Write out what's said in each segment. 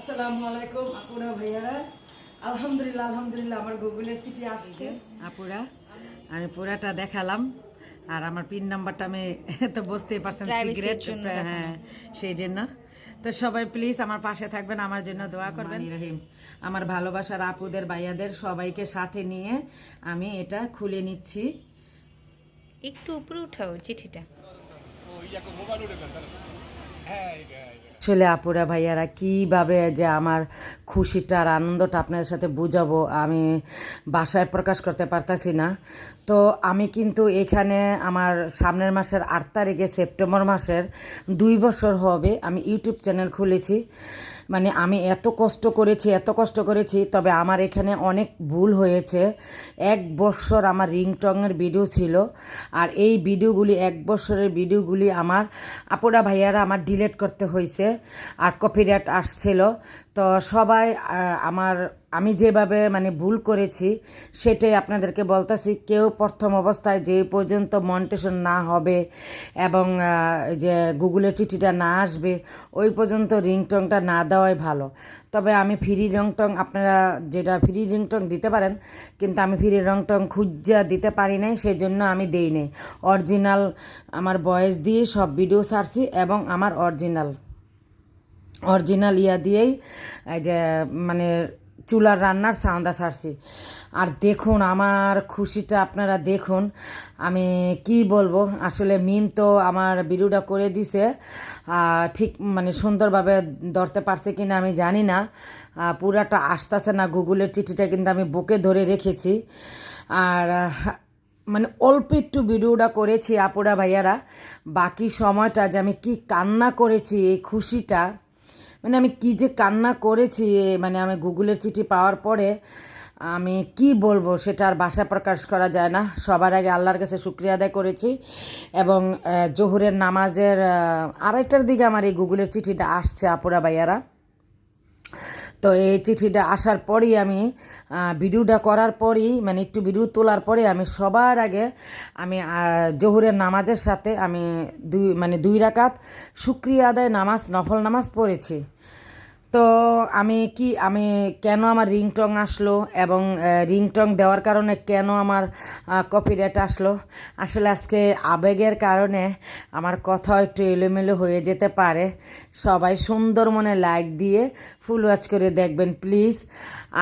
আসসালামু আলাইকুম আপুরা ভাইয়ারা। আলহামদুলিল্লাহ আলহামদুলিল্লাহ আমার গুগলের চিঠি আসছে। আপুরা আমি পুরাটা দেখালাম। আর আমার পিন নাম্বারটা আমি তো বুঝতেই পারছেন সিগারেট হ্যাঁ সেই জন্য। তো সবাই প্লিজ আমার পাশে থাকবেন আমার জন্য দোয়া করবেন। রহিম। আমার ভালোবাসার আপুদের ভাইয়াদের সবাইকে সাথে নিয়ে আমি এটা খুলে নিচ্ছি। একটু উপরে উঠাও চিঠিটা। আসলে আপুরা ভাইয়ারা, কীভাবে যে আমার খুশিটার আনন্দটা আপনাদের সাথে বুঝাবো আমি বাসায় প্রকাশ করতে পারতাছি না। তো আমি কিন্তু এখানে আমার সামনের মাসের আট তারিখে সেপ্টেম্বর মাসের দুই বছর হবে, আমি ইউটিউব চ্যানেল খুলেছি। মানে আমি এত কষ্ট করেছি, এত কষ্ট করেছি, তবে আমার এখানে অনেক ভুল হয়েছে। এক বছর আমার রিংটংয়ের ভিডিও ছিল, আর এই ভিডিওগুলি এক বছরের ভিডিওগুলি আমার আপুরা ভাইয়ারা আমার ডিলেট করতে হয়েছে আর কপিরাইট আসছিল। তো সবাই আমার আমি যেভাবে মানে ভুল করেছি, সেটাই আপনাদেরকে বলতেছি। কেউ প্রথম অবস্থায় যে পর্যন্ত মন্টেশন না হবে এবং যে গুগলের চিঠিটা না আসবে, ওই পর্যন্ত রিংটংটা না দেওয়াই ভালো। তবে আমি ফ্রি রিংটং আপনারা যেটা ফ্রি রিংটং দিতে পারেন, কিন্তু আমি ফ্রি রিংটং খুঁজা দিতে পারি নাই সেই জন্য আমি দেই নাই। অরিজিনাল আমার বয়েস দিয়ে সব ভিডিও সারছি এবং আমার অরিজিনাল অরিজিনাল ইয়া দিয়েই যে মানে চুলার রান্নার সাউন্ডা ছাড়ছি আর দেখুন, আমার খুশিটা আপনারা দেখুন, আমি কি বলব? আসলে মিম তো আমার ভিডিওটা করে দিছে ঠিক মানে সুন্দরভাবে ধরতে পারছে কিনা আমি জানি না পুরাটা আসতেছে না গুগলের চিঠিটা কিন্তু আমি বুকে ধরে রেখেছি। আর মানে অল্প একটু ভিডিওটা করেছি আপুরা ভাইয়ারা, বাকি সময়টা যে আমি কি কান্না করেছি, এই খুশিটা মানে আমি কি যে কান্না করেছি মানে আমি গুগলের চিঠি পাওয়ার পরে আমি কি বলব সেটা আর ভাষা প্রকাশ করা যায় না। সবার আগে আল্লাহর কাছে শুক্রিয়া আদায় করেছি এবং জোহরের নামাজের আড়াইটার দিকে আমার এই গুগলের চিঠিটা আসছে আপুরা ভাইয়ারা। তো এই চিঠিটা আসার পরই আমি ভিডিওটা করার পরই মানে একটু ভিডিও তোলার পরে আমি সবার আগে আমি জহুরের নামাজের সাথে আমি দুই মানে দুই রাকাত শুক্রিয়া আদায়, নামাজ, নফল নামাজ পড়েছি। তো আমি কি, আমি কেন আমার রিংটং আসলো এবং রিংটং দেওয়ার কারণে কেন আমার কপিরাইট আসলো? আসলে আজকে আবেগের কারণে আমার কথা একটু এলোমেলো হয়ে যেতে পারে। সবাই সুন্দর মনে লাইক দিয়ে ফুল ওয়াচ করে দেখবেন প্লিজ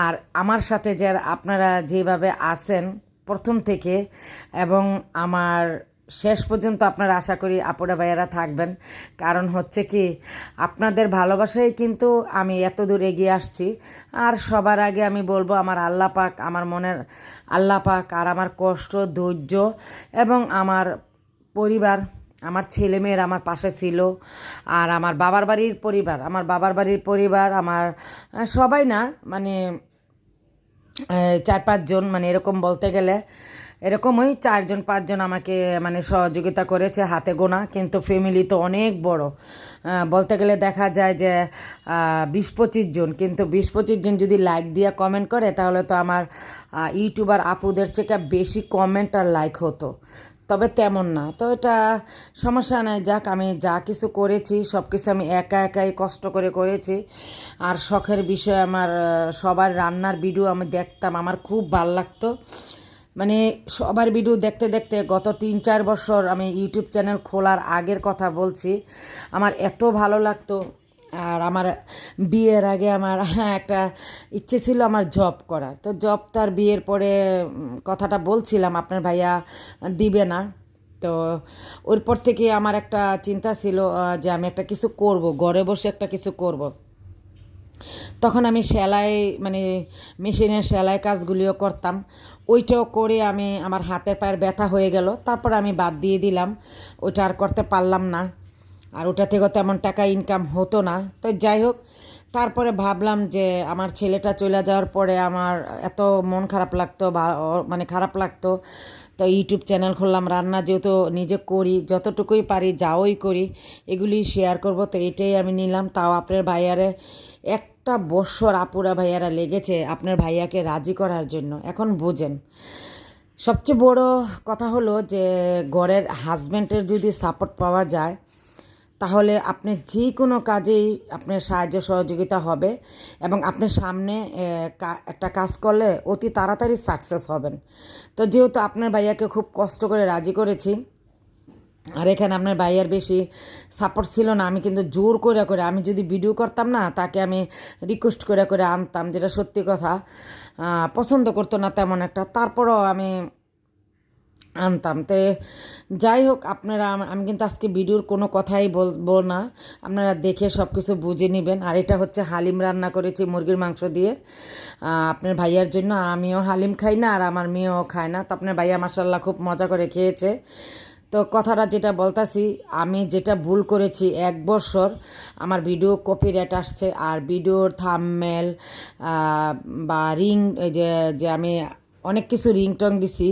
আর আমার সাথে যে আপনারা যেভাবে আছেন প্রথম থেকে এবং আমার শেষ পর্যন্ত আপনারা আশা করি আপুরা ভাইয়ারা থাকবেন। কারণ হচ্ছে কি, আপনাদের ভালোবাসায় কিন্তু আমি এত দূর এগিয়ে আসছি। আর সবার আগে আমি বলব, আমার আল্লাহ পাক আমার মনের আল্লাহ পাক আর আমার কষ্ট, ধৈর্য এবং আমার পরিবার, আমার ছেলে মেয়ের আমার পাশে ছিল। আর আমার বাবার বাড়ির পরিবার, আমার বাবার বাড়ির পরিবার, আমার সবাই না মানে চার পাঁচজন মানে এরকম বলতে গেলে। এরকমই চারজন, পাঁচজন আমাকে মানে সহযোগিতা করেছে হাতে গোনা, কিন্তু ফ্যামিলি তো অনেক বড়। বলতে গেলে দেখা যায় যে বিশ পঁচিশ জন, কিন্তু বিশ পঁচিশ জন যদি লাইক দিয়ে কমেন্ট করে, তাহলে তো আমার ইউটিউবার আপুদের থেকে বেশি কমেন্ট আর লাইক হতো। তবে তেমন না। তো এটা সমস্যা নাই, যাক, আমি যা কিছু করেছি সব কিছু আমি একা একাই কষ্ট করে করেছি। আর শখের বিষয়ে আমার সবার রান্নার ভিডিও আমি দেখতাম, আমার খুব ভালো লাগতো। মানে সবার ভিডিও দেখতে দেখতে গত তিন চার বছর আমি ইউটিউব চ্যানেল খোলার আগের কথা বলছি। আমার এত ভালো লাগতো। আর আমার বিয়ের আগে আমার একটা ইচ্ছে ছিল আমার জব করার। তো জব তার বিয়ের পরে কথাটা বলছিলাম, আপনার ভাইয়া দিবে না। তো ওর পর থেকে আমার একটা চিন্তা ছিল যে আমি একটা কিছু করব, ঘরে বসে একটা কিছু করব। তখন আমি সেলাই মানে মেশিনের সেলাই কাজগুলিও করতাম। ওইটাও করে আমি আমার হাতের পায়ের ব্যথা হয়ে গেল। তারপর আমি বাদ দিয়ে দিলাম। ওইটা আর করতে পারলাম না। আর ওটা থেকেও তেমন টাকা ইনকাম হতো না। তো যাই হোক, তারপরে ভাবলাম যে আমার ছেলেটা চলে যাওয়ার পরে আমার এত মন খারাপ লাগতো বা মানে খারাপ লাগতো। তো ইউটিউব চ্যানেল খুললাম, রান্না যেহেতু নিজে করি, যতটুকুই পারি যাওই করি, এগুলি শেয়ার করব। তো এটাই আমি নিলাম। তাও আপনার ভাইয়ারে একটা বৎসর আপুরা ভাইয়ারা লেগেছে আপনার ভাইয়াকে রাজি করার জন্য? এখন বোঝেন। সবচেয়ে বড় কথা হলো যে ঘরের হাজব্যান্ডের যদি সাপোর্ট পাওয়া যায়, তাহলে আপনি যে কোনো কাজেই আপনার সাহায্য সহযোগিতা হবে এবং আপনি সামনে একটা কাজ করলে অতি তাড়াতাড়ি সাকসেস হবেন। তো যেহেতু আপনার ভাইয়াকে খুব কষ্ট করে রাজি করেছি আর এখানে আপনার ভাইয়ার বেশি সাপোর্ট ছিল না। আমি কিন্তু জোর করে করে আমি যদি ভিডিও করতাম না, তাকে আমি রিকোয়েস্ট করে করে আনতাম, যেটা সত্যি কথা। পছন্দ করতো না তেমন একটা। তারপরও আমি আনতাম। তো যাই হোক, আপনারা আমি কিন্তু আজকে ভিডিওর কোনো কথাই বলব না। আপনারা দেখে সব কিছু বুঝে নেবেন। আর এটা হচ্ছে হালিম রান্না করেছি মুরগির মাংস দিয়ে। আপনার ভাইয়ার জন্য। আমিও হালিম খাই না, আর আমার মেয়েও খায় না। তো আপনার ভাইয়া মাসাল্লাহ খুব মজা করে খেয়েছে। তো কথাটা যেটা বলতাছি, আমি যেটা ভুল করেছি এক বছর, আমার ভিডিও কপিরাইট আসছে আর ভিডিওর থামমেল বা রিং যে যে আমি অনেক কিছু রিংটং দিছি,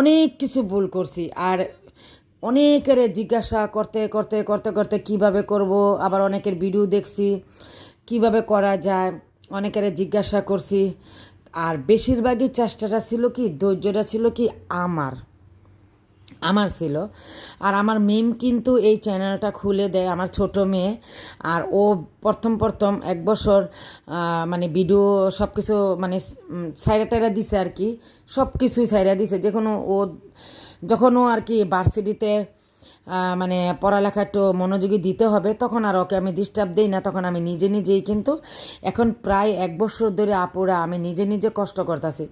অনেক কিছু ভুল করছি আর অনেকের জিজ্ঞাসা করতে করতে করতে করতে কীভাবে করব, আবার অনেকের ভিডিও দেখছি, কীভাবে করা যায়, অনেকের জিজ্ঞাসা করছি, আর বেশিরভাগই চেষ্টাটা ছিল কি, ধৈর্যটা ছিল কি, আমার। আমার ছিল। আর আমার মেম কিন্তু এই চ্যানেলটা খুলে দেয় আমার ছোট মেয়ে। আর ও প্রথম প্রথম এক বছর মানে ভিডিও সব কিছু মানে সাইরা টাইডা দিছে আর কি। সব কিছুই সাইরা দিছে। যে কোনো ও, যখন ও আর কি ভার্সিটিতে মানে পড়ালেখা একটু মনোযোগী দিতে হবে, তখন আর ওকে আমি ডিস্টার্ব দিই না। তখন আমি নিজে নিজেই কিন্তু এখন প্রায় এক বছর ধরে আপুরা আমি নিজে নিজে কষ্ট করতেছি।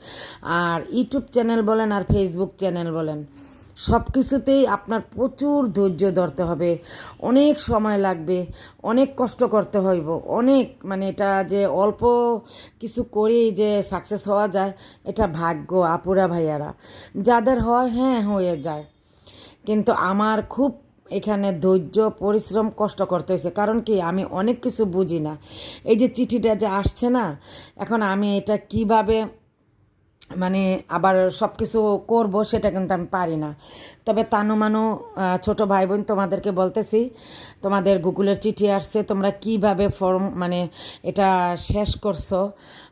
আর ইউটিউব চ্যানেল বলেন আর ফেসবুক চ্যানেল বলেন। সব কিছুতেই আপনার প্রচুর ধৈর্য ধরতে হবে। অনেক সময় লাগবে, অনেক কষ্ট করতে হইব। অনেক মানে এটা যে অল্প কিছু করেই যে সাকসেস হওয়া যায়, এটা ভাগ্য, আপুরা ভাইয়ারা। যাদের হয় হ্যাঁ হয়ে যায়। কিন্তু আমার খুব এখানে ধৈর্য, পরিশ্রম কষ্ট করতে হয়েছে কারণ কি, আমি অনেক কিছু বুঝি না। এই যে চিঠিটা যে আসছে না, এখন আমি এটা কীভাবে মানে আবার সব কিছু করব সেটা কিন্তু আমি পারি না। তবে তানু মানু ছোট ভাই বোন তোমাদেরকে বলতেছি, তোমাদের গুগলের চিঠি আসছে, তোমরা কীভাবে ফর্ম মানে এটা শেষ করছ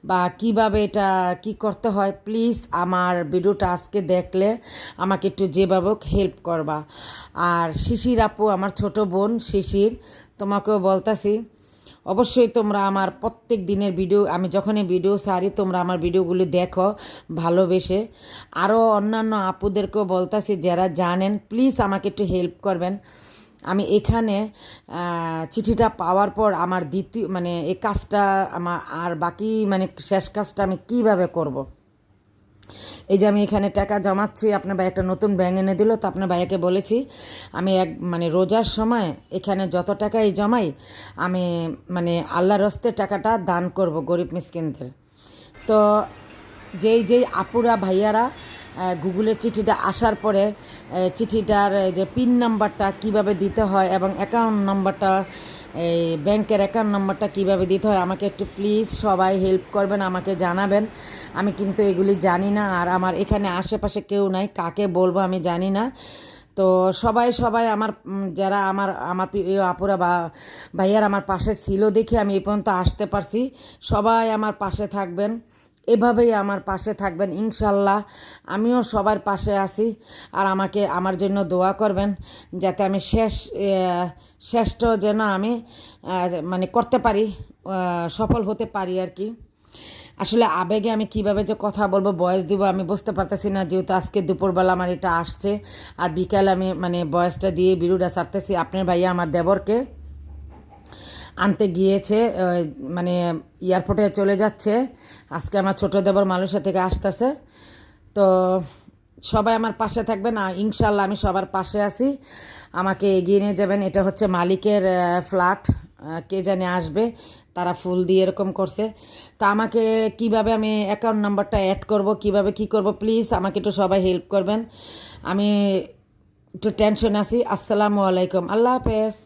বা কীভাবে এটা কি করতে হয়, প্লিজ আমার ভিডিওটা আজকে দেখলে আমাকে একটু যেভাবে হেল্প করবা। আর শিশির আপু, আমার ছোট বোন শিশির, তোমাকেও বলতেছি অবশ্যই তোমরা আমার প্রত্যেক দিনের ভিডিও, আমি যখনই ভিডিও সারি, তোমরা আমার ভিডিওগুলি দেখো, ভালোবেসে আরও অন্যান্য আপুদেরকেও বলতাছি, যারা জানেন প্লিজ আমাকে একটু হেল্প করবেন আমি এখানে চিঠিটা পাওয়ার পর আমার দ্বিতীয় মানে এই কাজটা আমার, আর বাকি মানে শেষ কাজটা আমি কীভাবে করব। এই যে আমি এখানে টাকা জমাচ্ছি, আপনার ভাই একটা নতুন ব্যাংক এনে দিল, তো আপনার ভাইয়াকে বলেছি, আমি এক মানে রোজার সময় এখানে যত টাকাই জমাই, আমি মানে আল্লাহর হস্তে টাকাটা দান করব গরিব মিসকিনদের। তো যেই যেই আপুরা ভাইয়ারা গুগলের চিঠিটা আসার পরে চিঠিটার যে পিন নাম্বারটা কীভাবে দিতে হয় এবং অ্যাকাউন্ট নাম্বারটা, এই ব্যাংকের অ্যাকাউন্ট নাম্বারটা কীভাবে দিতে হয়, আমাকে একটু প্লিজ সবাই হেল্প করবেন, আমাকে জানাবেন। আমি কিন্তু এগুলি জানি না, আর আমার এখানে আশেপাশে কেউ নাই, কাকে বলব আমি জানি না। তো সবাই সবাই আমার যারা আমার আমার প্রিয় আপুরা বা ভাইয়ার আমার পাশে ছিল দেখে আমি এ পর্যন্ত আসতে পারছি। সবাই আমার পাশে থাকবেন, এভাবেই আমার পাশে থাকবেন, ইনশাল্লাহ। আমিও সবার পাশে আছি, আর আমাকে, আমার জন্য দোয়া করবেন, যাতে আমি শেষ শেষটা যেন আমি মানে করতে পারি সফল হতে পারি আর কি। আসলে আবেগে আমি কীভাবে যে কথা বলব, বয়স দিব আমি বুঝতে পারতেছি না। যেহেতু আজকে দুপুরবেলা আমার এটা আসছে, আর বিকাল আমি মানে বয়সটা দিয়ে বিরুটা সারতেছি আপনার ভাইয়া আমার দেবরকে আনতে গিয়েছে মানে এয়ারপোর্টে চলে যাচ্ছে। আজকে আমার ছোট দেবর মালয়েশিয়া থেকে আসতেছে। তো সবাই আমার পাশে থাকবেন। আর ইনশাল্লাহ আমি সবার পাশে আছি। আমাকে এগিয়ে নিয়ে যাবেন। এটা হচ্ছে মালিকের ফ্ল্যাট। কে জানে আসবে, তারা ফুল দিয়ে এরকম করছে। তো আমাকে কীভাবে আমি অ্যাকাউন্ট নাম্বারটা অ্যাড করব, কীভাবে কি করব প্লিজ আমাকে একটু সবাই হেল্প করবেন। আমি একটু টেনশন আছি। আসসালামু আলাইকুম। আল্লাহ হাফেজ।